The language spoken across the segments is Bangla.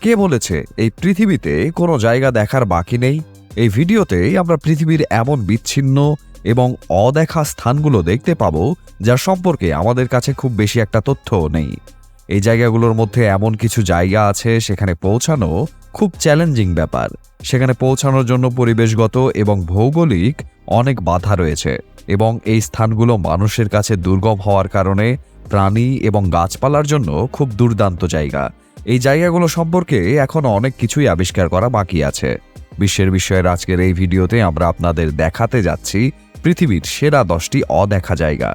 কে বলেছে এই পৃথিবীতে কোনো জায়গা দেখার বাকি নেই? এই ভিডিওতে আমরা পৃথিবীর এমন বিচ্ছিন্ন এবং অদেখা স্থানগুলো দেখতে পাব, যার সম্পর্কে আমাদের কাছে খুব বেশি একটা তথ্যও নেই। এই জায়গাগুলোর মধ্যে এমন কিছু জায়গা আছে, সেখানে পৌঁছানো খুব চ্যালেঞ্জিং ব্যাপার। সেখানে পৌঁছানোর জন্য পরিবেশগত এবং ভৌগোলিক অনেক বাধা রয়েছে এবং এই স্থানগুলো মানুষের কাছে দুর্গম হওয়ার কারণে প্রাণী এবং গাছপালার জন্য খুব দুর্দান্ত জায়গা। এই জায়গাগুলো সম্পর্কে এখনও অনেক কিছুই আবিষ্কার করা বাকি আছে। বিশ্বের বিষয়ের আজকের এই ভিডিওতে আমরা আপনাদের দেখাতে যাচ্ছি পৃথিবীর সেরা দশটি অদেখা জায়গা।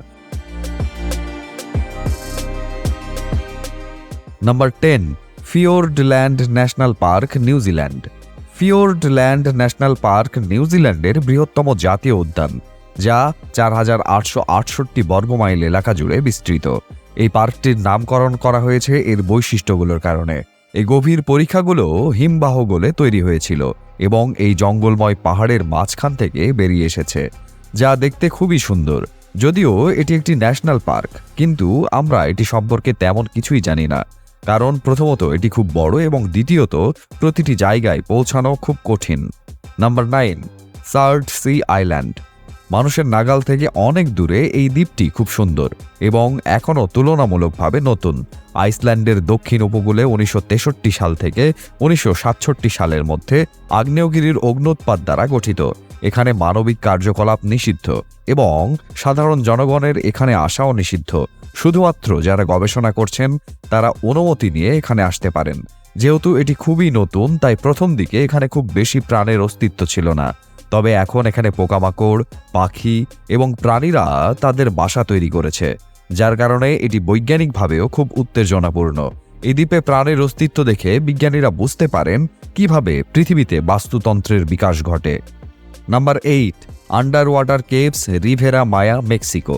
Number ten Fiordland National Park New Zealand Fiordland National Park নিউজিল্যান্ডের বৃহত্তম জাতীয় উদ্যান, যা চার হাজার আটশো আটষট্টি বর্গমাইল এলাকা জুড়ে বিস্তৃত। এই পার্কটির নামকরণ করা হয়েছে এর বৈশিষ্ট্যগুলোর কারণে। এই গভীর পরীক্ষাগুলো হিমবাহ গলে তৈরি হয়েছিল এবং এই জঙ্গলময় পাহাড়ের মাঝখান থেকে বেরিয়ে এসেছে, যা দেখতে খুবই সুন্দর। যদিও এটি একটি ন্যাশনাল পার্ক, কিন্তু আমরা এটি সম্পর্কে তেমন কিছুই জানি না, কারণ প্রথমত এটি খুব বড় এবং দ্বিতীয়ত প্রতিটি জায়গায় পৌঁছানো খুব কঠিন। Number nine Surtsey island. মানুষের নাগাল থেকে অনেক দূরে এই দ্বীপটি খুব সুন্দর এবং এখনও তুলনামূলকভাবে নতুন। আইসল্যান্ডের দক্ষিণ উপকূলে উনিশশো তেষট্টি সাল থেকে উনিশশো সাতষট্টি সালের মধ্যে আগ্নেয়গিরির অগ্নোৎপাত দ্বারা গঠিত। এখানে মানবিক কার্যকলাপ নিষিদ্ধ এবং সাধারণ জনগণের এখানে আসাও নিষিদ্ধ। শুধুমাত্র যারা গবেষণা করছেন, তারা অনুমতি নিয়ে এখানে আসতে পারেন। যেহেতু এটি খুবই নতুন, তাই প্রথম দিকে এখানে খুব বেশি প্রাণের অস্তিত্ব ছিল না। তবে এখন এখানে পোকামাকড়, পাখি এবং প্রাণীরা তাদের বাসা তৈরি করেছে, যার কারণে এটি বৈজ্ঞানিকভাবেও খুব উত্তেজনাপূর্ণ। এই দ্বীপে প্রাণের অস্তিত্ব দেখে বিজ্ঞানীরা বুঝতে পারেন কীভাবে পৃথিবীতে বাস্তুতন্ত্রের বিকাশ ঘটে। Number eight underwater caves, Riviera Maya, Mexico.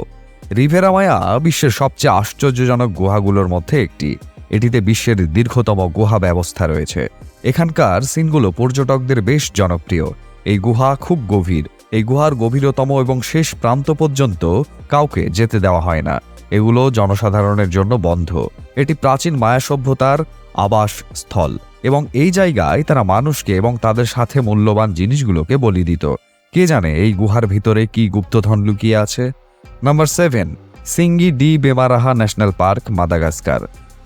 Riviera Maya বিশ্বের সবচেয়ে আশ্চর্যজনক গুহাগুলোর মধ্যে একটি। এটিতে বিশ্বের দীর্ঘতম গুহা ব্যবস্থা রয়েছে। এখানকার সিনগুলো পর্যটকদের বেশ জনপ্রিয়। এই গুহা খুব গভীর। এই গুহার গভীরতম এবং শেষ প্রান্ত পর্যন্ত কাউকে যেতে দেওয়া হয় না। এগুলো জনসাধারণের জন্য বন্ধ। এটি প্রাচীন মায়া সভ্যতার আবাস স্থল এবং এই জায়গায় তারা মানুষকে এবং তাদের সাথে মূল্যবান জিনিসগুলোকে বলি দিত। কে জানে এই গুহার ভিতরে কি গুপ্তধন লুকিয়ে আছে? Number seven, Tsingy de Bemaraha National Park, Madagascar.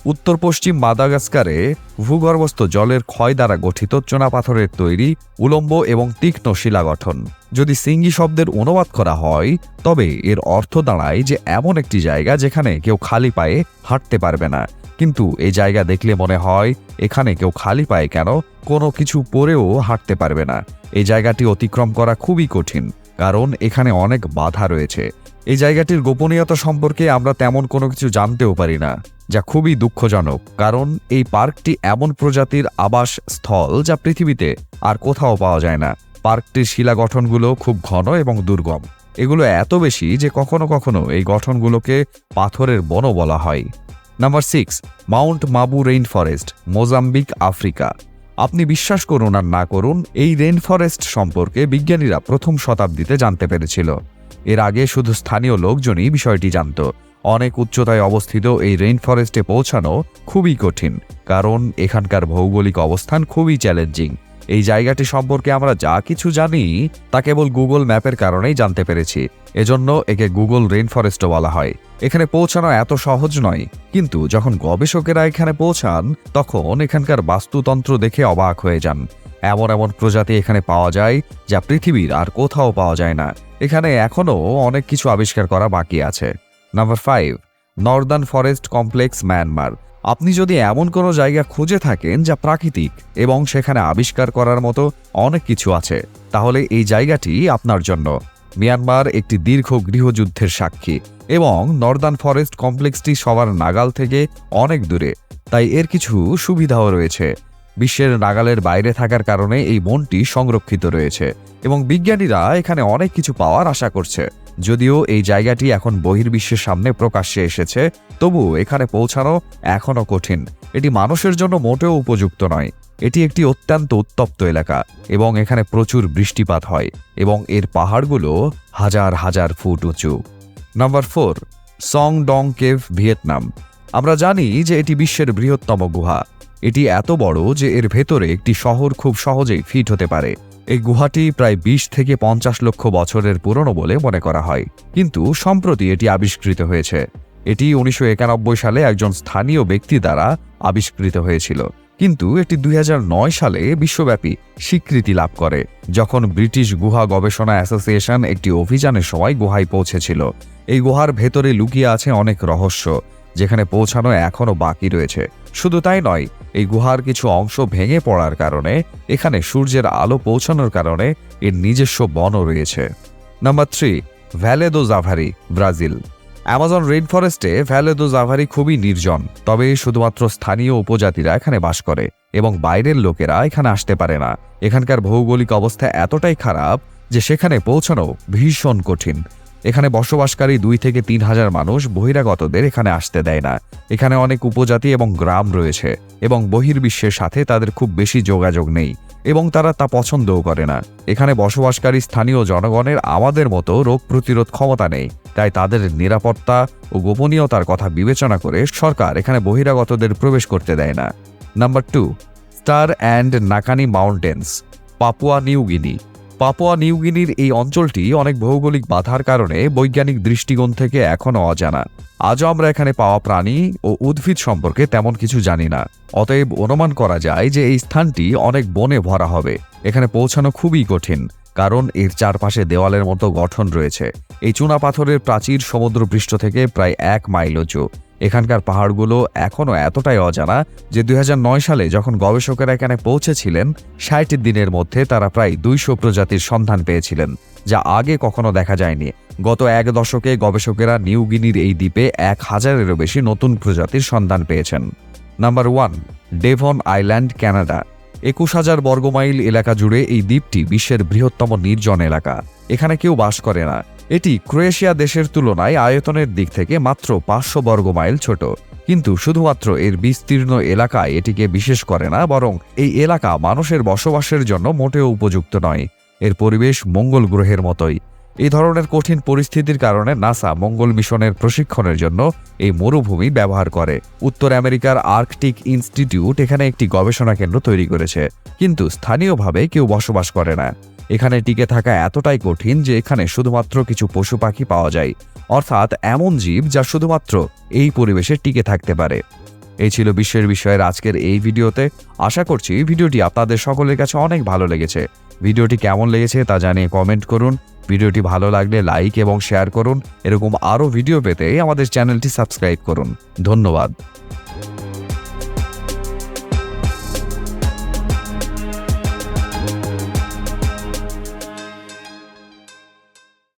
উত্তর পশ্চিম মাদাগাস্কারে ভূগর্ভস্থ জলের ক্ষয় দ্বারা গঠিত চুনাপাথরের তৈরি উলম্ব এবং তীক্ষ্ণ শিলা গঠন যদি সিঙ্গি শব্দের অনুবাদ করা হয়, তবে এর অর্থ দাঁড়ায় যে এমন একটি জায়গা যেখানে কেউ খালি পায়ে হাঁটতে পারবে না। কিন্তু এই জায়গা দেখলে মনে হয়, এখানে কেউ খালি পায়ে কেন কোনো কিছু পরেও হাঁটতে পারবে না। এই জায়গাটি অতিক্রম করা খুবই কঠিন। কারণ এখানে অনেক বাধা রয়েছে। এই জায়গাটির গোপনীয়তা সম্পর্কে আমরা তেমন কোনো কিছু জানতেও পারি না, যা খুবই দুঃখজনক, কারণ এই পার্কটি এমন প্রজাতির আবাস স্থল যা পৃথিবীতে আর কোথাও পাওয়া যায় না। পার্কটির শিলা গঠনগুলো খুব ঘন এবং দুর্গম। এগুলো এত বেশি যে কখনো কখনো এই গঠনগুলোকে পাথরের বনও বলা হয়। Number six, mount Mabu rainforest Mozambique Africa. আপনি বিশ্বাস করুন আর না করুন, এই রেন ফরেস্ট সম্পর্কে বিজ্ঞানীরা প্রথম শতাব্দীতে জানতে পেরেছিল। এর আগে শুধু স্থানীয় লোকজনই বিষয়টি জানত। অনেক উচ্চতায় অবস্থিত এই রেইন ফরেস্টে পৌঁছানো খুবই কঠিন, কারণ এখানকার ভৌগোলিক অবস্থান খুবই চ্যালেঞ্জিং এই জায়গাটি সম্পর্কে আমরা যা কিছু জানি, তা কেবল গুগল ম্যাপের কারণেই জানতে পেরেছি। এজন্য একে গুগল রেইন ফরেস্টও বলা হয়। এখানে পৌঁছানো এত সহজ নয়, কিন্তু যখন গবেষকেরা এখানে পৌঁছান, তখন এখানকার বাস্তুতন্ত্র দেখে অবাক হয়ে যান। এমন এমন প্রজাতি এখানে পাওয়া যায়, যা পৃথিবীর আর কোথাও পাওয়া যায় না। এখানে এখনও অনেক কিছু আবিষ্কার করা বাকি আছে। Number five, northern forest complex, Myanmar. আপনি যদি এমন কোনো জায়গা খুঁজে থাকেন যা প্রাকৃতিক এবং সেখানে আবিষ্কার করার মতো অনেক কিছু আছে, তাহলে এই জায়গাটি আপনার জন্য। মিয়ানমার একটি দীর্ঘ গৃহযুদ্ধের সাক্ষী এবং নর্দার্ন ফরেস্ট কমপ্লেক্সটি সবার নাগাল থেকে অনেক দূরে, তাই এর কিছু সুবিধাও রয়েছে। বিশ্বের নাগালের বাইরে থাকার কারণে এই বনটি সংরক্ষিত রয়েছে এবং বিজ্ঞানীরা এখানে অনেক কিছু পাওয়ার আশা করছে। যদিও এই জায়গাটি এখন বহির্বিশ্বের সামনে প্রকাশ্যে এসেছে, তবু এখানে পৌঁছানো এখনও কঠিন। এটি মানুষের জন্য মোটেও উপযুক্ত নয়। এটি একটি অত্যন্ত উত্তপ্ত এলাকা এবং এখানে প্রচুর বৃষ্টিপাত হয় এবং এর পাহাড়গুলো হাজার হাজার ফুট উঁচু। Number four Son Doong cave, Vietnam. আমরা জানি যে এটি বিশ্বের বৃহত্তম গুহা। এটি এত বড় যে এর ভেতরে একটি শহর খুব সহজেই ফিট হতে পারে। এই গুহাটি প্রায় বিশ থেকে পঞ্চাশ লক্ষ বছরের পুরনো বলে মনে করা হয়। কিন্তু সম্প্রতি এটি আবিষ্কৃত হয়েছে। এটি উনিশশো একানব্বই সালে একজন স্থানীয় ব্যক্তি দ্বারা আবিষ্কৃত হয়েছিল। কিন্তু এটি দুই হাজার নয় সালে বিশ্বব্যাপী স্বীকৃতি লাভ করে, যখন ব্রিটিশ গুহা গবেষণা অ্যাসোসিয়েশন একটি অভিযানের সময় গুহায় পৌঁছেছিল। এই গুহার ভেতরে লুকিয়ে আছে অনেক রহস্য, যেখানে পৌঁছানো এখনও বাকি রয়েছে। শুধু তাই নয় এই গুহার কিছু অংশ ভেঙে পড়ার কারণে, এখানে সূর্যের আলো পৌঁছানোর কারণে এর নিজস্ব বনও রয়েছে। Number three, Vale do Javari, Brazil. Amazon rain ফরেস্টে Vale do Javari খুবই নির্জন, তবে শুধুমাত্র স্থানীয় উপজাতিরা এখানে বাস করে এবং বাইরের লোকেরা এখানে আসতে পারে না। এখানকার ভৌগোলিক অবস্থা এতটাই খারাপ যে সেখানে পৌঁছানো ভীষণ কঠিন। এখানে বসবাসকারী দুই থেকে তিন হাজার মানুষ বহিরাগতদের এখানে আসতে দেয় না। এখানে অনেক উপজাতি এবং গ্রাম রয়েছে এবং বহির্বিশ্বের সাথে তাদের খুব বেশি যোগাযোগ নেই এবং তারা তা পছন্দও করে না। এখানে বসবাসকারী স্থানীয় জনগণের আমাদের মতো রোগ প্রতিরোধ ক্ষমতা নেই, তাই তাদের নিরাপত্তা ও গোপনীয়তার কথা বিবেচনা করে সরকার এখানে বহিরাগতদের প্রবেশ করতে দেয় না। Number two, star and Nakanai mountains, Papua New Guinea Papua নিউগিনির এই অঞ্চলটি অনেক ভৌগোলিক বাধার কারণে বৈজ্ঞানিক দৃষ্টিকোণ থেকে এখনও অজানা। আজও আমরা এখানে পাওয়া প্রাণী ও উদ্ভিদ সম্পর্কে তেমন কিছু জানি না। অতএব অনুমান করা যায় যে এই স্থানটি অনেক বনে ভরা হবে। এখানে পৌঁছানো খুবই কঠিন, কারণ এর চারপাশে দেওয়ালের মতো গঠন রয়েছে। এই চুনা পাথরের প্রাচীর সমুদ্রপৃষ্ঠ থেকে প্রায় এক মাইল উঁচু। এখানকার পাহাড়গুলো এখনও এতটাই অজানা যে দুই হাজার নয় সালে যখন গবেষকেরা এখানে পৌঁছেছিলেন, ষাট দিনের মধ্যে তারা প্রায় দুইশো প্রজাতির সন্ধান পেয়েছিলেন, যা আগে কখনো দেখা যায়নি। গত এক দশকে গবেষকেরা নিউগিনির এই দ্বীপে এক হাজারেরও বেশি নতুন প্রজাতির সন্ধান পেয়েছেন। Number one, Devon island, Canada. একুশ হাজার বর্গমাইল এলাকা জুড়ে এই দ্বীপটি বিশ্বের বৃহত্তম নির্জন এলাকা। এখানে কেউ বাস করে না। এটি ক্রোয়েশিয়া দেশের তুলনায় আয়তনের দিক থেকে মাত্র পাঁচশো বর্গ মাইল ছোট। কিন্তু শুধুমাত্র এর বিস্তীর্ণ এলাকায় এটিকে বিশেষ করে না, বরং এই এলাকা মানুষের বসবাসের জন্য মোটেও উপযুক্ত নয়। এর পরিবেশ মঙ্গল গ্রহের মতোই। এই ধরনের কঠিন পরিস্থিতির কারণে নাসা মঙ্গল মিশনের প্রশিক্ষণের জন্য এই মরুভূমি ব্যবহার করে। উত্তর আমেরিকার আর্কটিক ইনস্টিটিউট এখানে একটি গবেষণা কেন্দ্র তৈরি করেছে, কিন্তু স্থানীয়ভাবে কেউ বসবাস করে না। এখানে টিকে থাকা এতটাই কঠিন যে এখানে শুধুমাত্র কিছু পশু পাখি পাওয়া যায়। অর্থাৎ এমন জীব যা শুধুমাত্র এই পরিবেশে টিকে থাকতে পারে। এই ছিল বিশ্বের বিষয়ের আজকের এই ভিডিওতে। আশা করছি ভিডিওটি আপনাদের সকলের কাছে অনেক ভালো লেগেছে। ভিডিওটি কেমন লেগেছে তা জানিয়ে কমেন্ট করুন। ভিডিওটি ভালো লাগলে লাইক এবং শেয়ার করুন। এরকম আরও ভিডিও পেতে আমাদের চ্যানেলটি সাবস্ক্রাইব করুন। ধন্যবাদ।